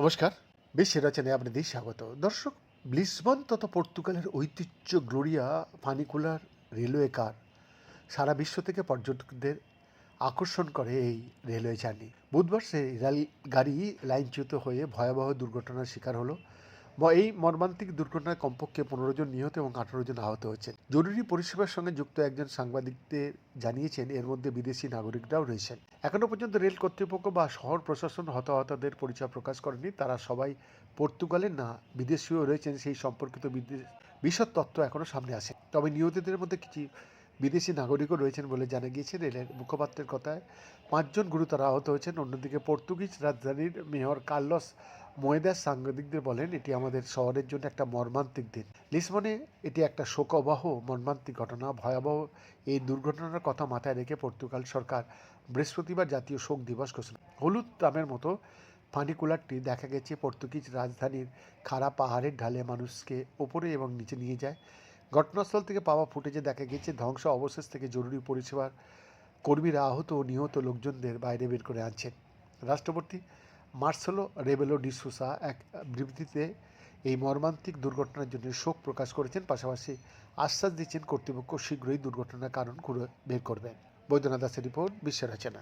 নমস্কার, বিশ্বের রচনায় আপনাদের স্বাগত। দর্শক, লিসবন তথা পর্তুগালের ঐতিহ্য গ্লোরিয়া ফানিকুলার রেলওয়ে কার সারা বিশ্ব থেকে পর্যটকদের আকর্ষণ করে এই রেলওয়ে জার্নি। বুধবার সেই রেল গাড়ি লাইনচ্যুত হয়ে ভয়াবহ দুর্ঘটনার শিকার হলো। এই মর্মান্তিক দুর্ঘটনায় কমপক্ষে পনেরো জন নিহত এবং আঠারো জন আহত হয়েছেন। জরুরি পরিষেবার সঙ্গে যুক্ত একজন সাংবাদিকদের জানিয়েছেন, এর মধ্যে বিদেশি নাগরিকরাও রয়েছেন। এখনও পর্যন্ত রেল কর্তৃপক্ষ বা শহর প্রশাসন হতাহতদের পরিচয় প্রকাশ করেনি। তারা সবাই পর্তুগালের না, বিদেশিও রয়েছেন, সেই সম্পর্কিত বিশদ তথ্য এখনও সামনে আসে। তবে নিহতদের মধ্যে কিছু বিদেশি নাগরিকও রয়েছেন বলে জানা গিয়েছে। রেলের মুখপাত্রের কথায় পাঁচজন গুরুতর আহত হয়েছেন। অন্যদিকে পর্তুগিজ রাজধানীর মেয়র কার্লস মোয়েদাস সাংবাদিকদের বলেন, এটি আমাদের শহরের জন্য একটা মর্মান্তিক দিন। লিসবনে এটি একটা শোকবহ, মর্মান্তিক ঘটনা, ভয়াবহ এই দুর্ঘটনার কথা মাথায় রেখে পর্তুগাল সরকার বৃহস্পতিবার জাতীয় শোক দিবস ঘোষণা হলুদ তামের মতো ফানিকুলারটি দেখা গেছে পর্তুগিজ রাজধানীর খাড়া পাহাড়ের ঢালে। মানুষকে ওপরে এবং নিচে নিয়ে যায়। ঘটনাস্থল থেকে পাওয়া ফুটেজে দেখা গেছে, ধ্বংস অবশেষ থেকে জরুরি পরিষেবার কর্মীরা আহত ও নিহত লোকজনদের বাইরে বের করে আনছেন। রাষ্ট্রপতি মার্সেলো রেবেলো ডিসুসা এক বিবৃতিতে এই মর্মান্তিক দুর্ঘটনার জন্য শোক প্রকাশ করেছেন, পাশাপাশি আশ্বাস দিচ্ছেন কর্তৃপক্ষ শীঘ্রই দুর্ঘটনার কারণ খুঁজে বের করবেন। বৈদ্যনাথ দাসের রিপোর্ট, বিশ্ব রচনা।